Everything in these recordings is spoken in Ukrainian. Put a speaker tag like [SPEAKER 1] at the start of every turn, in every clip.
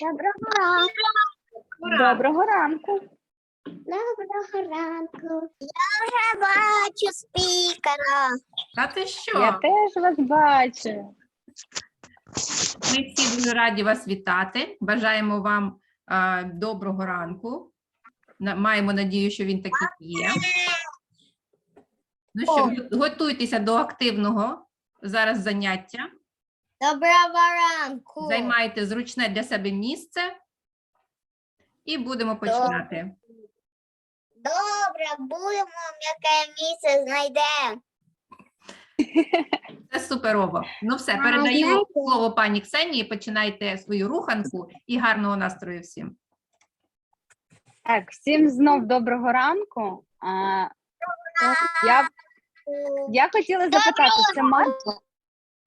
[SPEAKER 1] Доброго ранку.
[SPEAKER 2] Доброго ранку.
[SPEAKER 1] Доброго ранку. Я вже бачу спікера.
[SPEAKER 3] Та ти що?
[SPEAKER 2] Я теж вас бачу.
[SPEAKER 3] Ми всі дуже раді вас вітати. Бажаємо вам а, доброго ранку. На- Маємо надію, що він такий є. Ну що, го- готуйтеся до активного зараз заняття.
[SPEAKER 1] Доброго ранку.
[SPEAKER 3] Займайте зручне для себе місце і будемо починати.
[SPEAKER 1] Добре, будемо яке місце знайдемо.
[SPEAKER 3] Це суперово. Ну все, передаю слово пані Ксенії. Починайте свою руханку і гарного настрою всім.
[SPEAKER 2] Так, всім знов доброго ранку. А, я, я хотіла запитати, це Марк?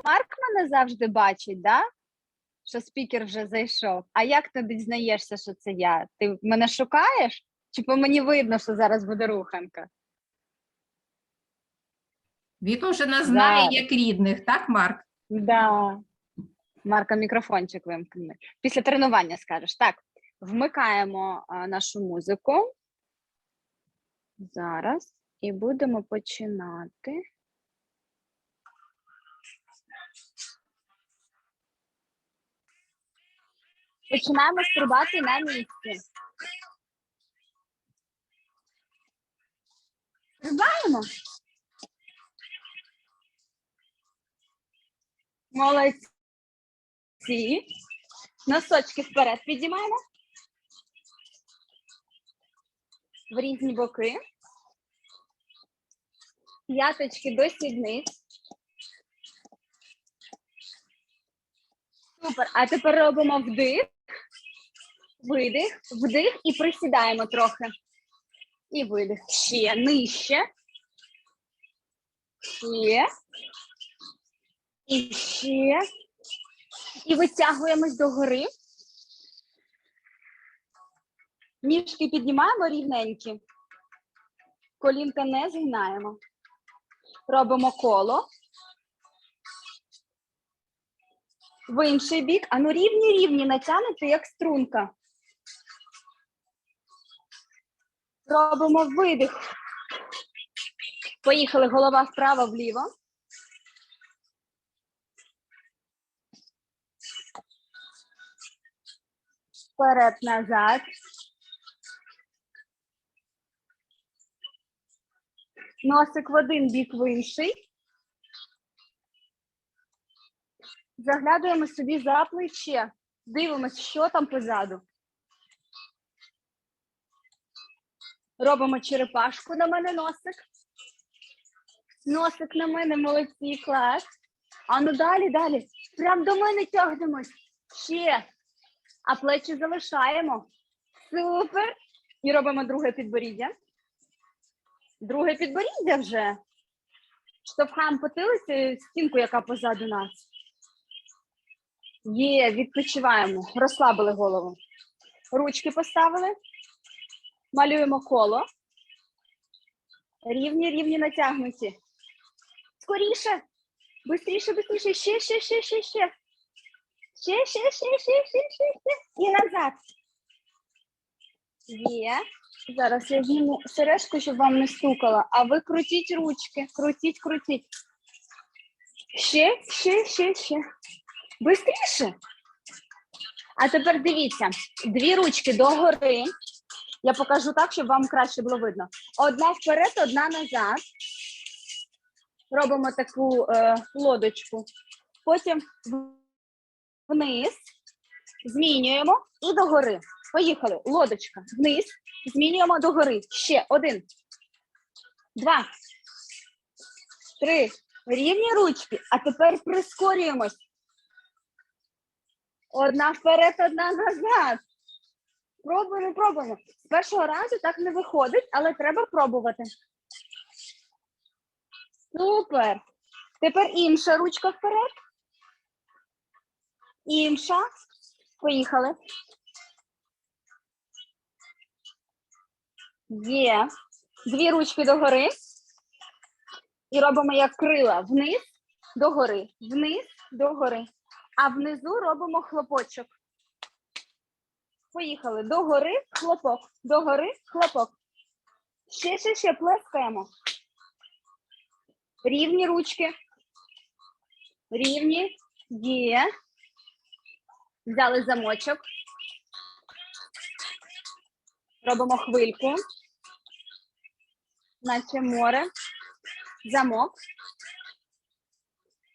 [SPEAKER 2] Марк мене завжди бачить, да? що спікер вже зайшов. А як ти дізнаєшся, що це я? Ти мене шукаєш? Чи по мені видно, що зараз буде руханка?
[SPEAKER 3] Він уже нас знає як рідних, так, Марк?
[SPEAKER 2] Да. Марка, мікрофончик вимкни. Після тренування скажеш. Так, вмикаємо а, нашу музику. Зараз. І будемо починати. Починаємо стрибати на місці. Стрибаємо. Молодці. Носочки вперед підіймаємо. В різні боки. П'яточки до сідниць. Супер. А тепер робимо вдих, видих, вдих і присідаємо трохи. І видих. Ще нижче. Ще. І ще. І витягуємось догори. Ніжки піднімаємо рівненькі. Колінка не згинаємо. Робимо коло. В інший бік. А ну рівні рівні натягнути, як струнка. Робимо видих. Поїхали голова вправо вліво. Вперед, назад. Носик в один бік в інший. Заглядуємо собі за плече. Дивимось, що там позаду. Робимо черепашку на мене носик. Носик на мене, молодці, клас. А ну далі, далі. Прям до мене тягнемось. Ще. А плечі залишаємо. Супер. І робимо друге підборіддя. Друге підборіддя вже. Штовхаємо потилицею стінку, яка позаду нас. Є, відпочиваємо. Розслабили голову. Ручки поставили. Малюємо коло. Рівні, рівні натягнуті. Скоріше. Бистріше, бистріше. Ще, ще, ще, ще, ще. Ще, ще, ще, ще, ще, ще, ще. І назад. Є. Зараз я зніму сережку, щоб вам не стукала. А ви крутіть ручки. Крутіть, крутіть. Ще, ще, ще, ще. Бистріше. А тепер дивіться, дві ручки догори. Я покажу так, щоб вам краще було видно. Одна вперед, одна назад. Робимо таку е, лодочку. Потім вниз, змінюємо і догори. Поїхали. Лодочка. Вниз, змінюємо догори. Ще один, два, три. Рівні ручки. А тепер прискорюємось. Одна вперед, одна назад. Пробуємо, пробуємо. З першого разу так не виходить, але треба пробувати. Супер. Тепер інша ручка вперед. Інша. Поїхали. Є. Дві ручки догори. І робимо як крила вниз, догори, вниз, догори. А внизу робимо хлопочок. Поїхали. Догори, хлопок. Догори, хлопок. Ще, ще, ще плескаємо. Рівні ручки. Рівні. Є. Взяли замочок. Робимо хвильку. Наче море. Замок.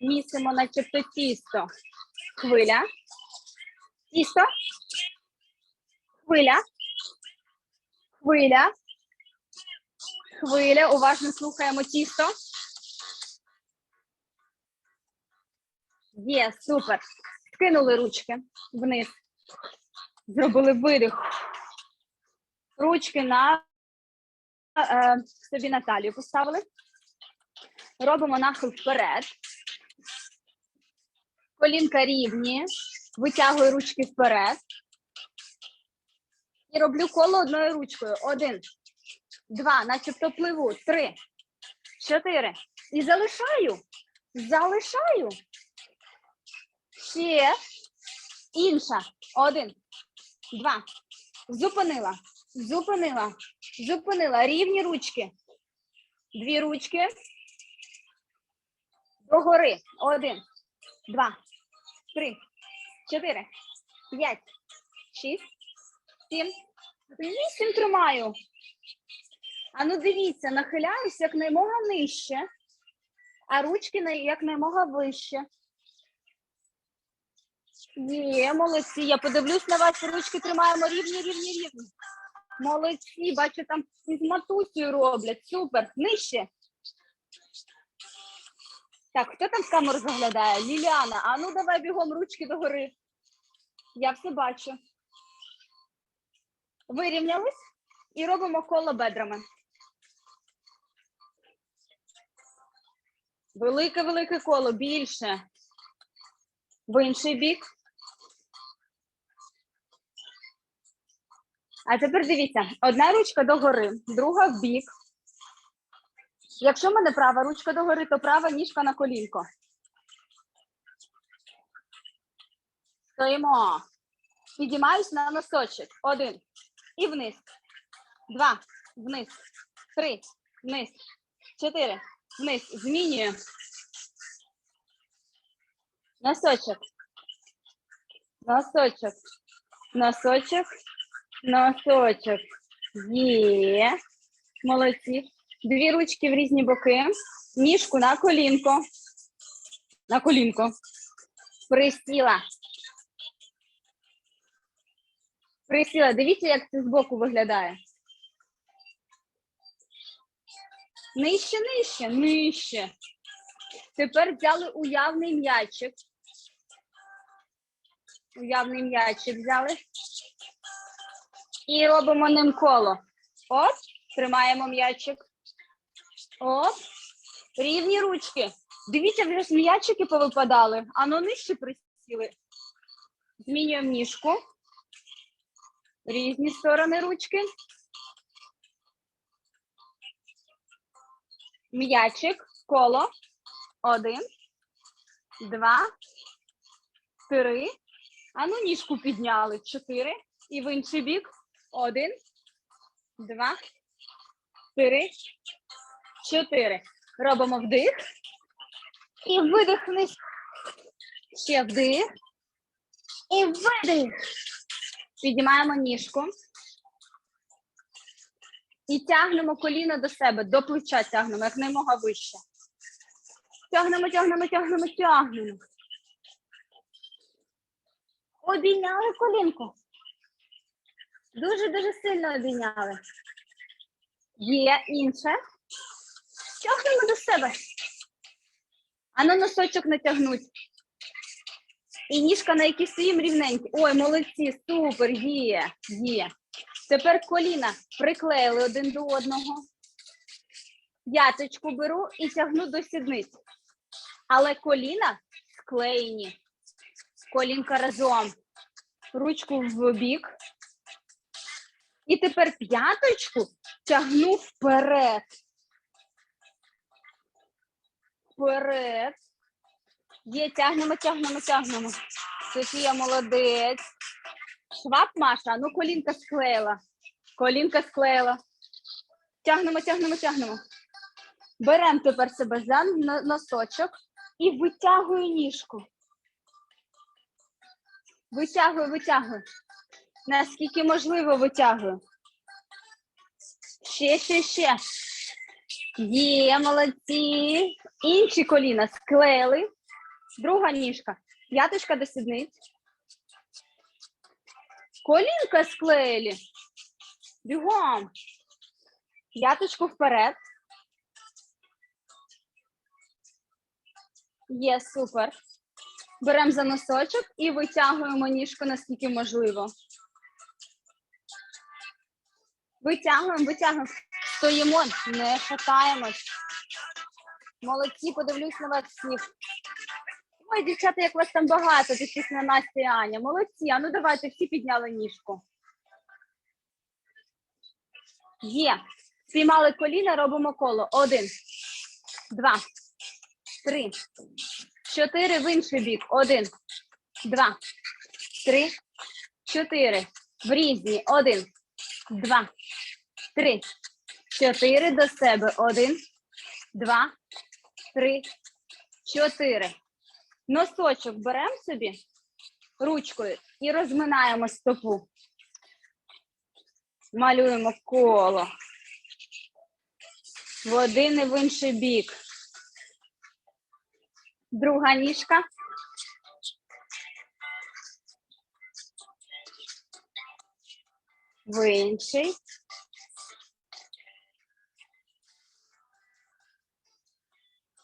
[SPEAKER 2] Місимо, начебто тісто. Хвиля. Тісто. Хвиля. Хвиля. Хвиля. Уважно слухаємо тісто. Є, супер. Скинули ручки вниз. Зробили видих. Ручки на е, собі на талію поставили. Робимо нахил вперед. Колінка рівні. Витягую ручки вперед. І роблю коло одною ручкою. Один, два, начебто пливу. Три, чотири. І залишаю. Залишаю. Ще. Інша. Один, два. Зупинила. Зупинила. Зупинила. Рівні ручки. Дві ручки. Догори. Один, два, три, чотири, п'ять, шість, вісім тримаю. А ну дивіться, нахиляюсь якнаймога нижче, а ручки якнаймога вище. Є, молодці. Я подивлюсь на вас, ручки тримаємо рівні, рівні, рівні. Молодці, бачу, там із матусею роблять. Супер. Нижче. Так, хто там в камеру заглядає? Ліліана, а ну давай бігом ручки догори. Я все бачу. Вирівнялись і робимо коло бедрами. Велике-велике коло, більше. В інший бік. А тепер дивіться: одна ручка догори, друга в бік. Якщо в мене права ручка догори, то права ніжка на колінко. Стоїмо. Підіймаюсь на носочок. Один. І вниз. Два. Вниз. Три. Вниз. Чотири. Вниз. Змінюю. Носочок. Носочок. Носочок. Носочок. Є. Молодці. Дві ручки в різні боки. Ніжку на колінко. На колінко. Присіла. Присіла. Дивіться, як це збоку виглядає. Нижче, нижче, нижче. Тепер взяли уявний м'ячик. Уявний м'ячик взяли. І робимо ним коло. Оп, тримаємо м'ячик. Оп. Рівні ручки. Дивіться, вже ж м'ячики повипадали. Ану нижче присіли. Змінюємо ніжку. Різні сторони ручки. М'ячик, коло. Один, два, три. Ану ніжку підняли. Чотири. І в інший бік. Один, два, три, чотири. Робимо вдих. І видих. Ще вдих. І видих. Піднімаємо ніжку. І тягнемо коліно до себе, до плеча тягнемо, як наймога вище. Тягнемо, тягнемо, тягнемо, тягнемо. Обійняли колінку. Дуже-дуже сильно обійняли. Є інше. Тягнемо до себе. А на носочок натягнуть. І ніжка на якій стоїм рівненькі. Ой, молодці, супер, є, є. Тепер коліна приклеїли один до одного. П'яточку беру і тягну до сідниць. Але коліна склеєні. Колінка разом. Ручку в бік. І тепер п'яточку тягну вперед. Вперед. Є, тягнемо, тягнемо, тягнемо. Софія молодець. Шваб, Маша, ну колінка склеїла. Колінка склеїла. Тягнемо, тягнемо, тягнемо. Беремо тепер себе за носочок і витягую ніжку. Витягую, витягую. Наскільки можливо витягую. Ще, ще, ще. Є, молодці. Інші коліна склеїли. Друга ніжка. П'яточка до сідниць. Колінка склеїли. Бігом. П'яточку вперед. Є, супер. Беремо за носочок і витягуємо ніжку наскільки можливо. Витягуємо, витягуємо. Стоїмо, не шатаємось. Молодці, подивлюсь на вас всіх. Ой, дівчата, як вас там багато, таких на Настя і Аня. Молодці, а ну давайте всі підняли ніжку. Є. Спіймали коліна, робимо коло. Один, два, три, чотири в інший бік. Один, два, три, чотири. В різні. Один, два, три, чотири до себе. Один, два, три, чотири. Носочок беремо собі ручкою і розминаємо стопу. Малюємо коло. В один і в інший бік. Друга ніжка. В інший.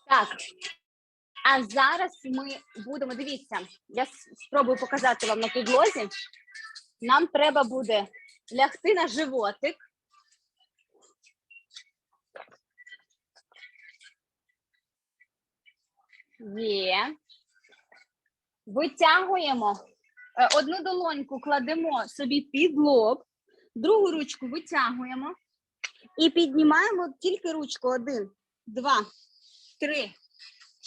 [SPEAKER 2] Так. А зараз ми будемо, дивіться, я спробую показати вам на підлозі. Нам треба буде лягти на животик. Є. Витягуємо. Е, Одну долоньку кладемо собі під лоб, другу ручку витягуємо і піднімаємо тільки ручку. Один, два, три,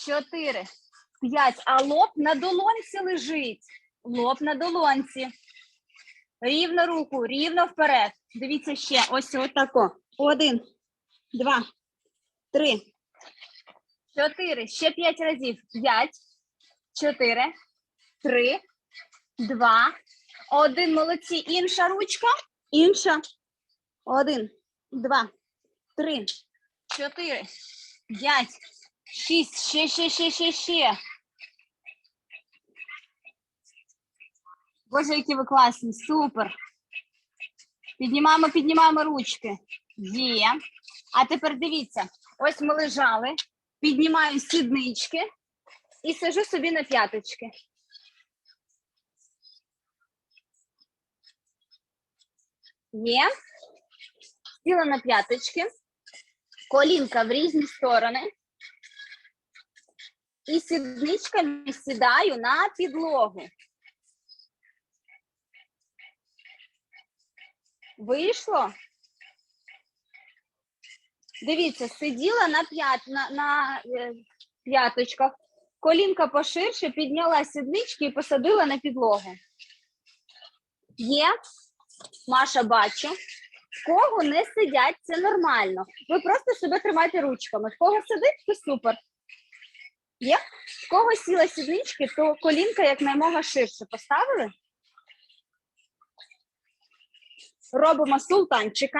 [SPEAKER 2] чотири, п'ять. А лоб на долонці лежить. Лоб на долонці. Рівно руку, рівно вперед. Дивіться ще. Ось отако. Один, два, три, чотири. Ще п'ять разів. П'ять, чотири, три, два, один. Молодці. Інша ручка. Інша. Один, два, три, чотири, п'ять, шість. Ще, ще, ще, ще, ще. Боже, які ви класні, супер. Піднімаємо, піднімаємо ручки. Є. А тепер дивіться, ось ми лежали, піднімаю сіднички і сижу собі на п'яточки. Є. Сіла на п'яточки, колінка в різні сторони. І сідничками сідаю на підлогу. Вийшло? Дивіться, сиділа на, п'ят, на, на е, п'яточках, колінка поширше, підняла сіднички і посадила на підлогу. Є, Маша, бачу. В кого не сидять, це нормально. Ви просто себе тримайте ручками. В кого сидить, то супер. Є? В кого сіла сіднички, то колінка якнаймога ширше поставили. робимо султанчика.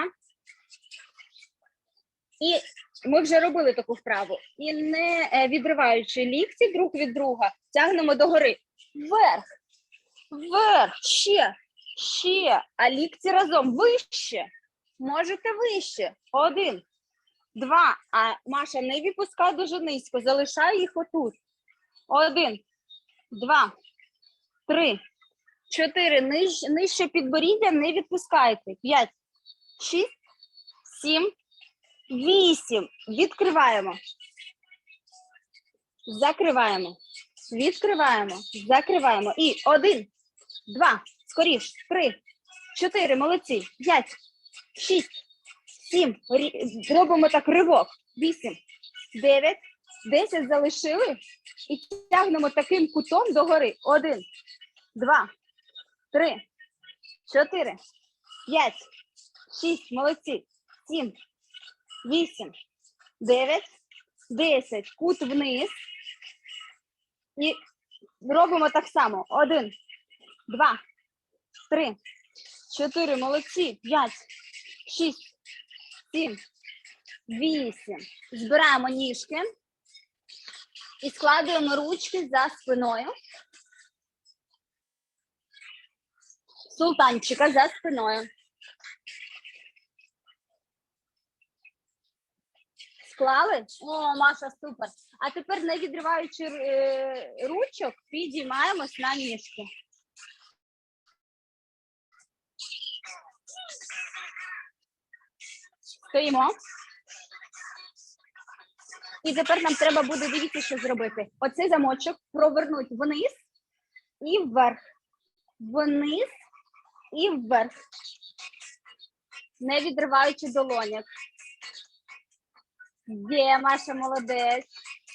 [SPEAKER 2] І ми вже робили таку вправу. І не е, відриваючи лікті друг від друга, тягнемо догори. Вверх, вверх, ще, ще. А лікті разом вище. Можете вище. Один, два. А Маша не відпускай дуже низько. Залишай їх отут. Один, два, три, Чотири. Ниж, нижче підборіддя не відпускайте. П'ять, шість, сім, вісім. Відкриваємо. Закриваємо. Відкриваємо. Закриваємо. І один, два, скоріш, три, чотири. Молодці. П'ять, шість, сім. Робимо так ривок. Вісім, дев'ять, десять залишили. І тягнемо таким кутом догори. Один, два, три, чотири, п'ять, шість, молодці, сім, вісім, дев'ять, десять. Кут вниз. І робимо так само. Один, два, три, чотири, молодці, п'ять, шість, сім, вісім. Збираємо ніжки і складуємо ручки за спиною. Султанчика за спиною. Склали? О, Маша, супер. А тепер, не відриваючи е, ручок, підіймаємось на ніжки. Стоїмо. І тепер нам треба буде дивіться, що зробити. Оцей замочок провернути вниз і вверх. Вниз і вверх. Не відриваючи долоняк. Є, Маша, молодець.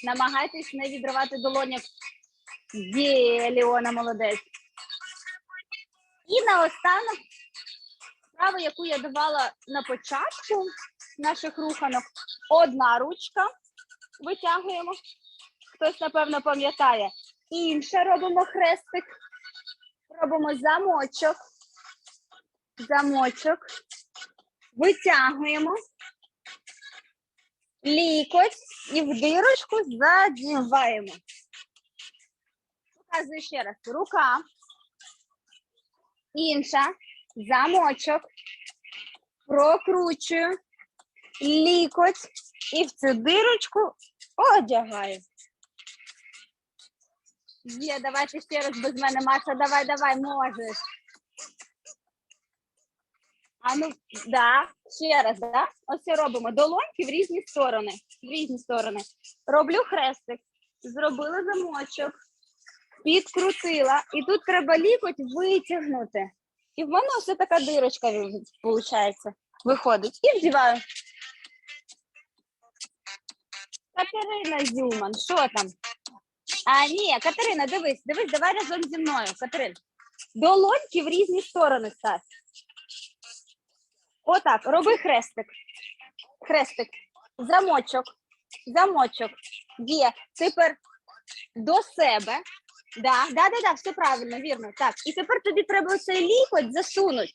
[SPEAKER 2] Намагайтесь не відривати долоняк. Є, Леона, молодець. І наостанок справа, яку я давала на початку наших руханок. Одна ручка витягуємо. Хтось, напевно, пам'ятає. Інша робимо хрестик. Робимо замочок. Замочок. Витягуємо. Лікоть і в дирочку задіваємо. Показую ще раз. Рука. Інша. Замочок. Прокручую. Лікоть. І в цю дирочку одягаю. Є, давайте ще раз без мене, Маша, давай, давай, можеш. А ну, да, ще раз, да? Ось робимо долоньки в різні сторони. В різні сторони. Роблю хрестик. Зробила замочок. Підкрутила. І тут треба лікоть витягнути. І в мене ось така дирочка виходить. Виходить. І вдіваю. Катерина Зюман, що там? А, ні, Катерина, дивись, дивись, давай разом зі мною, Катерин. Долоньки в різні сторони став. Отак, роби хрестик. Хрестик. Замочок. Замочок. Є. Тепер до себе. Да, да, да, да, все правильно, вірно. Так. І тепер тобі треба цей лікоть засунути.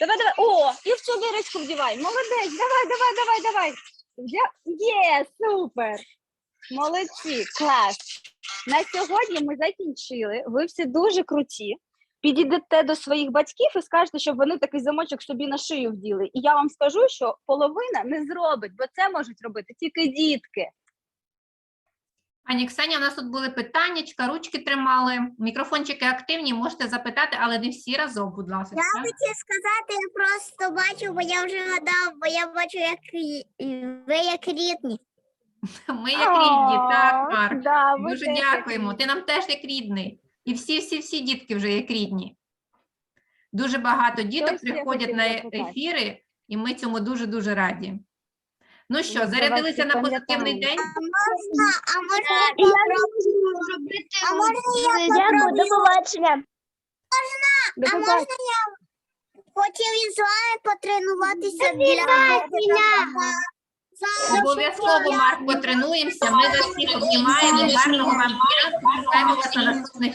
[SPEAKER 2] Давай, давай. О, і в цю дирочку вдівай. Молодець, давай, давай, давай, давай. Взяв? Є, супер! Молодці, клас. На сьогодні ми закінчили. Ви всі дуже круті. Підійдете до своїх батьків і скажете, щоб вони такий замочок собі на шию вділи. І я вам скажу, що половина не зробить, бо це можуть робити тільки дітки.
[SPEAKER 3] Пані Ксенія, у нас тут були питаннячка, ручки тримали, мікрофончики активні, можете запитати, але не всі разом, будь ласка.
[SPEAKER 1] Я хотів сказати, я просто бачу, бо я вже гадав, бо я бачу, як ви як рідні.
[SPEAKER 3] Ми як рідні, так, Марк.
[SPEAKER 2] Да, ви
[SPEAKER 3] Дуже
[SPEAKER 2] теж як
[SPEAKER 3] дякуємо. Ти нам теж як рідний. І всі, всі, всі дітки вже як рідні. Дуже багато діток
[SPEAKER 2] Хтось ще
[SPEAKER 3] приходять
[SPEAKER 2] хотів
[SPEAKER 3] на
[SPEAKER 2] запитати?
[SPEAKER 3] ефіри, і ми цьому дуже-дуже раді. Ну що, зарядилися на позитивний день?
[SPEAKER 1] А можна, а можна я попробую? А можна я
[SPEAKER 2] Дякую, до
[SPEAKER 1] попробую?
[SPEAKER 2] побачення. До
[SPEAKER 1] А
[SPEAKER 2] побачення.
[SPEAKER 1] можна я хотів із вами потренуватися для
[SPEAKER 3] Обов'язково, Марк, потренуємося. Ми вас всіх обнімаємо. Гарного вам дня. Чекаємо вас на наступних.